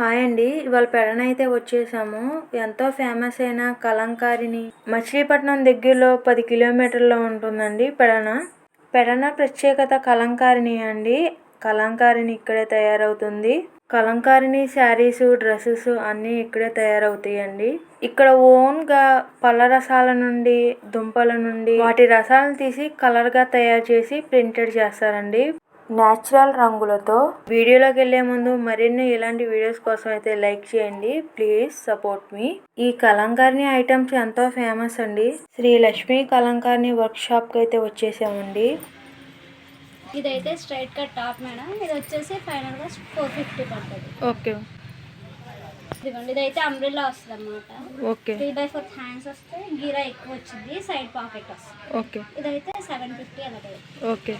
Hi అండి. ఇవాళ పెడన అయితే వచ్చేసాము. ఎంతో ఫేమస్ అయిన కలంకారిని మచిలీపట్నం దగ్గరలో పది కిలోమీటర్లో ఉంటుందండి పెడన. పెడన ప్రత్యేకత కలంకారిని అండి. కలంకారిని ఇక్కడే తయారవుతుంది. కలంకారిని శారీస్ డ్రెస్సెస్ అన్నీ ఇక్కడే తయారవుతాయండి. ఇక్కడ ఓన్గా పళ్ళ రసాల నుండి దుంపల నుండి వాటి రసాలను తీసి కలర్గా తయారు చేసి ప్రింటెడ్ చేస్తారండి. న్యాచురల్ రంగులతో. వీడియోలోకి వెళ్ళే ముందు మరిన్ని ఇలాంటి వీడియోస్ కోసం అయితే లైక్ చేయండి. Please support me. ఈ కలంకారిని ఐటమ్స్ ఎంతో ఫేమస్ అండి. శ్రీ లక్ష్మీ కలంకారిని వర్క్ షాప్కి అయితే వచ్చేసామండి. ఇదైతే స్ట్రైట్ కట్ టాప్ మేడం. ఇది వచ్చేసి ఫైనల్గా ఫోర్ ఫిఫ్టీ పడుతుంది. ఓకే. ఇదిగోండి ఇదైతే అంబ్రిల్లా వస్తుంది అనమాట okay. Three by four hands వస్తే గీరా ఎక్కువ వచ్చింది సైడ్ పాకెట్ వస్తుంది. ఓకే. ఇదైతే సెవెన్ ఫిఫ్టీ అలాగే ఓకే.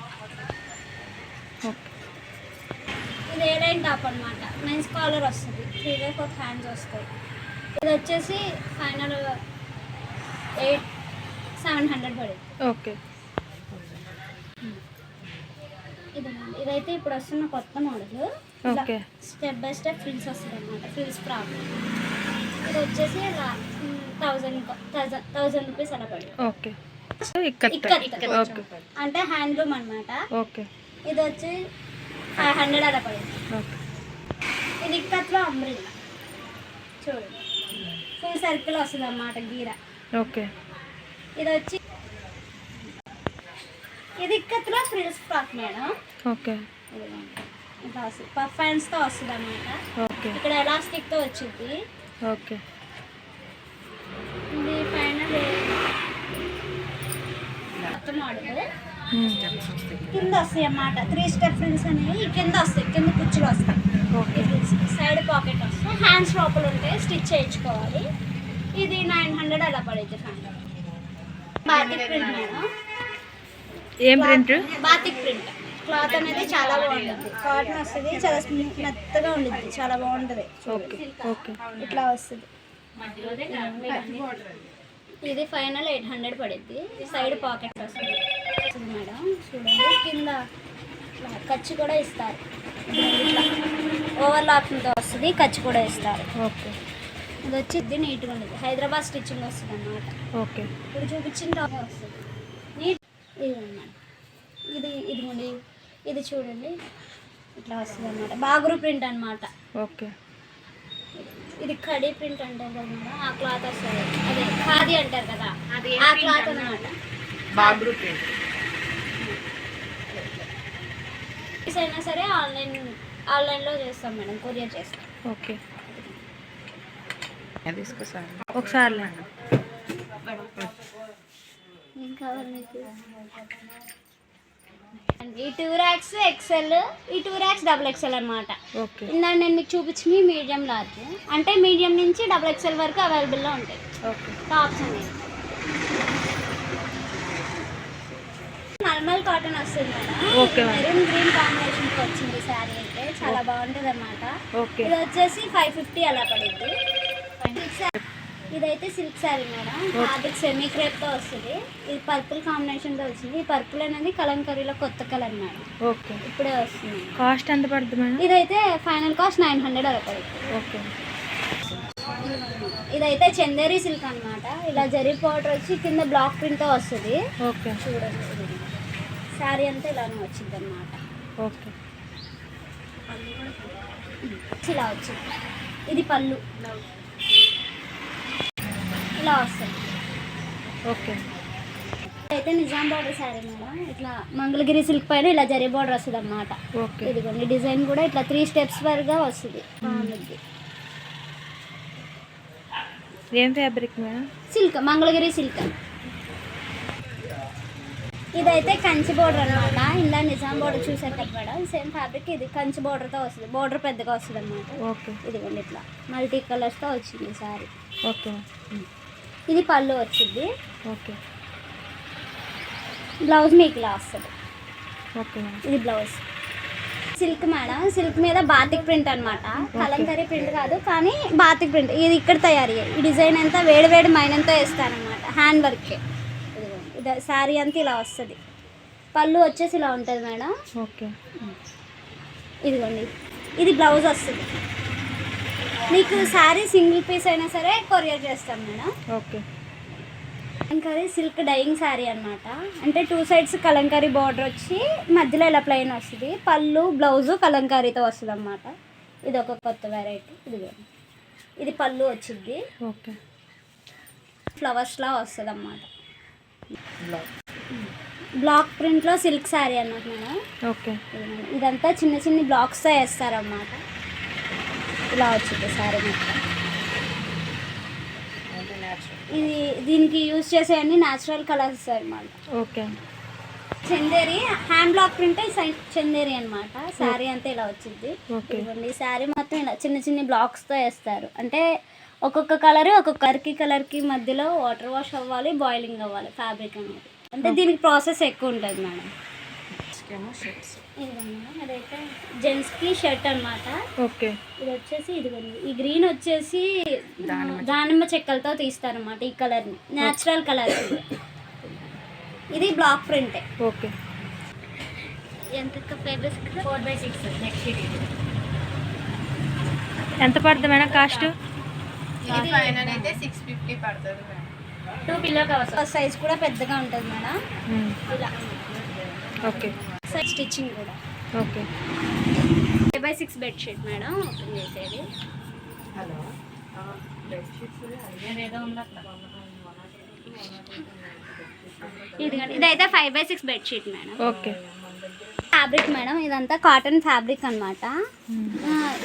ఇది ఏ లైన్ టాప్ అనమాట మెన్స్ కాలర్ వస్తుంది. త్రీ బై ఫోర్ హ్యాండ్స్ వస్తాయి. ఇది వచ్చేసి ఫైనల్ ఎయిట్ సెవెన్ హండ్రెడ్ పడింది. ఓకే. ఇదండి ఇదైతే ఇప్పుడు వస్తున్న కొత్త model. Okay. Step by step frills వస్తుంది అనమాట ఫ్రిల్స్ ఫ్రాక్ ఇది వచ్చేసి థౌజండ్ థౌజండ్ థౌజండ్ రూపీస్ అలా పడింది. ఓకే. అంటే హ్యాండ్లూమ్ అనమాట ఓకే. ఇది వచ్చి ఫైవ్ హండ్రెడ్ అలా పడింది. ఓకే. ఇది ఇక్కత్లో అంబ్రిల్లా చూడండి ఫుల్ సర్కిల్ వస్తుంది అన్నమాట గీర. ఓకే. ఇది వచ్చి ఇది ఇక్కత్లో ఫ్రిల్స్ ఫ్రాక్ మేడం. ఓకే. ఇట్లా వస్తుంది పఫ్ హ్యాండ్స్తో వస్తుంది అన్నమాట ఓకే. ఇక్కడ ఎలాస్టిక్తో వచ్చింది. ఓకే. ఇది ఫైనల్ కొత్త మోడల్ కింద వస్తాయి అన్నమాట. త్రీ స్టెప్ ఫ్రిల్స్ అనేవి కింద వస్తాయి. కింద కుచ్చులు వస్తాయి. ఓకే సైడ్ పాకెట్ వస్తాయి. హ్యాండ్స్ లోపల ఉంటాయి స్టిచ్ చేయించుకోవాలి. ఇది నైన్ హండ్రెడ్ అలా పడుతుంది బాతిక్ ప్రింట్ మేడం. ఏం ప్రింట్ బాతిక్ ప్రింట్ క్లాత్ అనేది చాలా బాగుంటుంది. కాటన్ వస్తుంది చాలా స్మూత్ మెత్తగా ఉండిద్ది. చాలా బాగుంటుంది. ఓకే ఓకే ఇట్లా వస్తుంది. ఇది ఫైనల్ ఎయిట్ హండ్రెడ్ పడిద్ది సైడ్ పాకెట్ వస్తుంది. వస్తుంది మేడం. చూడండి. కింద ఖర్చు కూడా ఇస్తారు. ఓవర్ లాకింగ్తో వస్తుంది ఖర్చు కూడా ఇస్తారు. ఓకే. ఇది వచ్చి ఇది నీట్గా ఉండదు హైదరాబాద్ స్టిచ్చింగ్ వస్తుంది అన్నమాట. ఓకే. ఇప్పుడు చూపించిన వస్తుంది. నీట్ ఇది అన్నమాట ఇది ఇదిగోండి ఇది చూడండి. ఇట్లా వస్తుంది అన్నమాట. బాగురు ప్రింట్ అన్నమాట. ఓకే. ఇది కడీ ప్రింట్ అంటారు కదా మేడం. ఆ క్లాత్ వస్తుంది. అదే ఖాదీ అంటారు కదా. ఆ క్లాత్ అన్నమాట? బాబ్రు ప్రింట్. పీస్ అయినా సరే ఆన్లైన్ ఆన్లైన్లో చేస్తాం మేడం కొరియర్ చేస్తాం. ఓకే. అది తీసుకొస్తాను. ఒకసారి లేండి ఏం కావాలి మీకు? ఈ టూ ర్యాక్స్ ఎక్సెల్ ఈ టూ ర్యాక్స్ డబుల్ ఎక్సెల్ అనమాట ఓకే. ఇందాక నేను మీకు చూపించింది మీడియం లార్జ్. అంటే మీడియం నుంచి డబుల్ ఎక్సెల్ వరకు అవైలబుల్లో ఉంటాయి. ఓకే. టాప్స్ అనేవి. నార్మల్ కాటన్ వస్తుంది ma'am. మెరూన్ గ్రీన్ కాంబినేషన్ వచ్చింది శారీ అయితే చాలా బాగుంటుంది అనమాట ఓకే. ఇది వచ్చేసి ఫైవ్ ఫిఫ్టీ అలా పడుద్ది. ఇదైతే silk sari madam. Fabric semi క్రేప్తో వస్తుంది. ఇది పర్పుల్ కాంబినేషన్తో వచ్చింది. ఈ పర్పుల్ అనేది కలంకరీలో కొత్త కలర్ మేడం. ఓకే. ఇప్పుడే వస్తుంది. కాస్ట్ ఎంత పడుతుంది మేడం? ఇదైతే ఫైనల్ కాస్ట్ నైన్ హండ్రెడ్ అలా పడుతుంది ఓకే. ఇదైతే చందేరి సిల్క్ అన్నమాట. ఇలా జరీ పౌడర్ వచ్చి కింద బ్లాక్ ప్రింట్తో వస్తుంది. ఓకే. చూడండి. శారీ అంతా ఇలానే వచ్చింది అనమాట ఓకే. ఇలా వచ్చింది. ఇది పళ్ళు. ఇలా వస్తుంది ఓకే. అయితే నిజాం బార్డర్ శారీ మేడం. ఇట్లా మంగళగిరి సిల్క్ పైన ఇలా జరీ బార్డర్ వస్తుంది అన్నమాట ఓకే. ఇదిగోండి డిజైన్ కూడా ఇట్లా త్రీ స్టెప్స్ వరగా వస్తుంది. ఏం fabric madam? Silk Mangalagiri silk. ఇదైతే కంచి బోర్డర్ అనమాట ఇందా నిజాం బోర్డర్ చూసారు కదా మేడం సేమ్ ఫ్యాబ్రిక్ ఇది కంచి బోర్డర్తో వస్తుంది. బోర్డర్ పెద్దగా వస్తుంది అనమాట ఓకే ఇదిగోండి ఇట్లా. మల్టీ కలర్స్తో వచ్చింది సారీ. ఓకే ఇది పళ్ళు వచ్చింది. ఓకే బ్లౌజ్ మీకు ఇలా వస్తుంది. ఓకే మేడం ఇది బ్లౌజ్ సిల్క్ మేడం. సిల్క్ మీద బాతిక్ ప్రింట్ అనమాట కలంకరీ ప్రింట్ కాదు కానీ బాతిక్ ప్రింట్ ఇది ఇక్కడ తయారు. ఈ డిజైన్ అంతా వేడి వేడి మైనంతో వేస్తానమాట హ్యాండ్ వర్కే శారీ అంతా ఇలా వస్తుంది. పళ్ళు వచ్చేసి ఇలా ఉంటుంది మేడం. ఓకే. ఇదిగోండి. ఇది బ్లౌజ్ వస్తుంది. మీకు శారీ సింగిల్ పీస్ అయినా సరే కొరియర్ చేస్తాం madam. Okay. Kalamkari silk dyeing sari అనమాట అంటే టూ సైడ్స్ కలంకారీ బార్డర్ వచ్చి మధ్యలో ఇలా ప్లెయిన్ వస్తుంది. పళ్ళు బ్లౌజు కలంకారీతో వస్తుంది అనమాట ఇది ఒక కొత్త వెరైటీ. ఇది ఇది పళ్ళు వచ్చింది. ఓకే. ఫ్లవర్స్లా వస్తుంది అన్నమాట బ్లాక్ ప్రింట్లో సిల్క్ శారీ అన్నమాట మేడం. ఓకే. ఇదంతా చిన్న చిన్న బ్లాక్స్తో వేస్తారన్నమాట. ఇలా వచ్చింది శారీ మొత్తం. ఇది దీనికి యూజ్ చేసే అన్ని న్యాచురల్ కలర్స్ అన్నమాట. Okay. Chanderi hand block print Chanderi అన్నమాట. శారీ అంతా ఇలా వచ్చింది. ఓకే. ఇదిగోండి శారీ మొత్తం ఇలా చిన్న చిన్న బ్లాక్స్తో వేస్తారు. అంటే ఒక్కొక్క కలర్ ఒక్కొక్క కలర్కి కలర్కి మధ్యలో వాటర్ వాష్ అవ్వాలి బాయిలింగ్ అవ్వాలి ఫ్యాబ్రిక్ అనేది. అంటే దీనికి ప్రాసెస్ ఎక్కువ ఉంటుంది మేడం అదైతే జెంట్స్కి షర్ట్ అన్నమాట. ఓకే ఇది వచ్చేసి ఇదిగోండి. ఈ గ్రీన్ వచ్చేసి దానిమ్మ చెక్కలతో తీస్తారన్నమాట ఈ కలర్ని న్యాచురల్ కలర్ ఇది. బ్లాక్ ప్రింటే ఓకే ఎంత ఫోర్ బై సిక్స్ నెక్స్ట్ ఎంత పడుతుంది మేడం కాస్ట్ అయితే సిక్స్ ఫిఫ్టీ పడుతుంది madam. Two pillow covers size కూడా పెద్దగా ఉంటుంది మేడం. ఇలా. ఓకే సైజ్ స్టిచ్చింగ్ కూడా. Okay five by six bedsheet madam open చేసేది. హలో ఇది ఇదైతే five by six bedsheet madam. Okay fabric madam ఇదంతా కాటన్ ఫ్యాబ్రిక్ అనమాట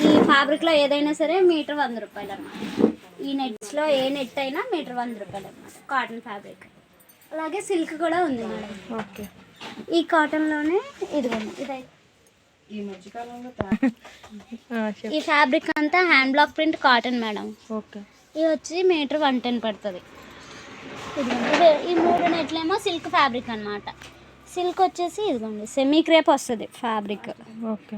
ఈ ఫ్యాబ్రిక్లో ఏదైనా సరే మీటర్ వంద రూపాయలు అనమాట ఈ నెట్స్లో ఏ నెట్ అయినా మీటర్ వంద రూపాయలు అనమాట కాటన్ ఫ్యాబ్రిక్. అలాగే సిల్క్ కూడా ఉంది మేడం. ఓకే. ఈ కాటన్లోనే ఈ మధ్యకాలంలో చెప్పు. ఈ ఫ్యాబ్రిక్ అంతా hand block print cotton madam. Okay. ఇది వచ్చి మీటర్ వన్ టెన్ పడుతుంది. ఇది ఈ మూడు నెట్లేమో సిల్క్ ఫ్యాబ్రిక్ అనమాట సిల్క్ వచ్చేసి ఇదిగోండి సెమీ క్రేప్ వస్తుంది ఫ్యాబ్రిక్. ఓకే.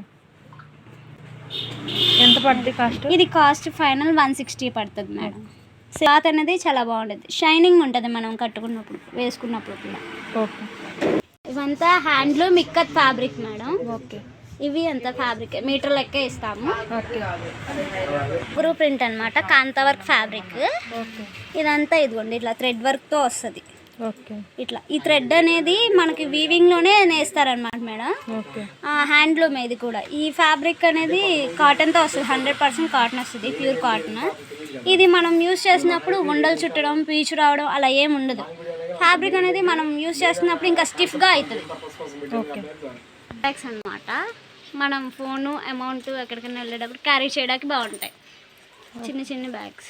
ఎంత పడుతుంది కాస్ట్? ఇది కాస్ట్ ఫైనల్ వన్ సిక్స్టీ పడుతుంది మేడం. క్లాత్ అనేది చాలా బాగుంటుంది. షైనింగ్ ఉంటుంది మనం కట్టుకున్నప్పుడు వేసుకున్నప్పుడు కూడా. ఓకే. ఇవంతా హ్యాండ్లూమ్ మిక్కత్ ఫ్యాబ్రిక్ మేడం. ఓకే. ఇవి అంతా ఫ్యాబ్రిక్ మీటర్ లెక్క ఇస్తాము. ఓకే. బ్రూ ప్రింట్ అనమాట కాంతా వర్క్ ఫ్యాబ్రిక్ ఓకే. ఇదంతా ఇదిగోండి ఇట్లా థ్రెడ్ వర్క్తో వస్తుంది. ఇట్లా. ఈ థ్రెడ్ అనేది మనకి వీవింగ్లోనే నేస్తారనమాట మేడం. హ్యాండ్లూమ్ ఇది కూడా. ఈ ఫ్యాబ్రిక్ అనేది కాటన్తో వస్తుంది. హండ్రెడ్ పర్సెంట్ కాటన్ వస్తుంది. ప్యూర్ కాటన్ ఇది మనం యూస్ చేసినప్పుడు ఉండలు చుట్టడం పీచు రావడం అలా ఏం ఉండదు. ఫ్యాబ్రిక్ అనేది మనం యూస్ చేస్తున్నప్పుడు ఇంకా స్టిఫ్గా అవుతుంది ఓకే. బ్యాగ్స్ అనమాట మనం ఫోను అమౌంట్ ఎక్కడికైనా వెళ్ళేటప్పుడు క్యారీ చేయడానికి బాగుంటాయి. చిన్న చిన్న బ్యాగ్స్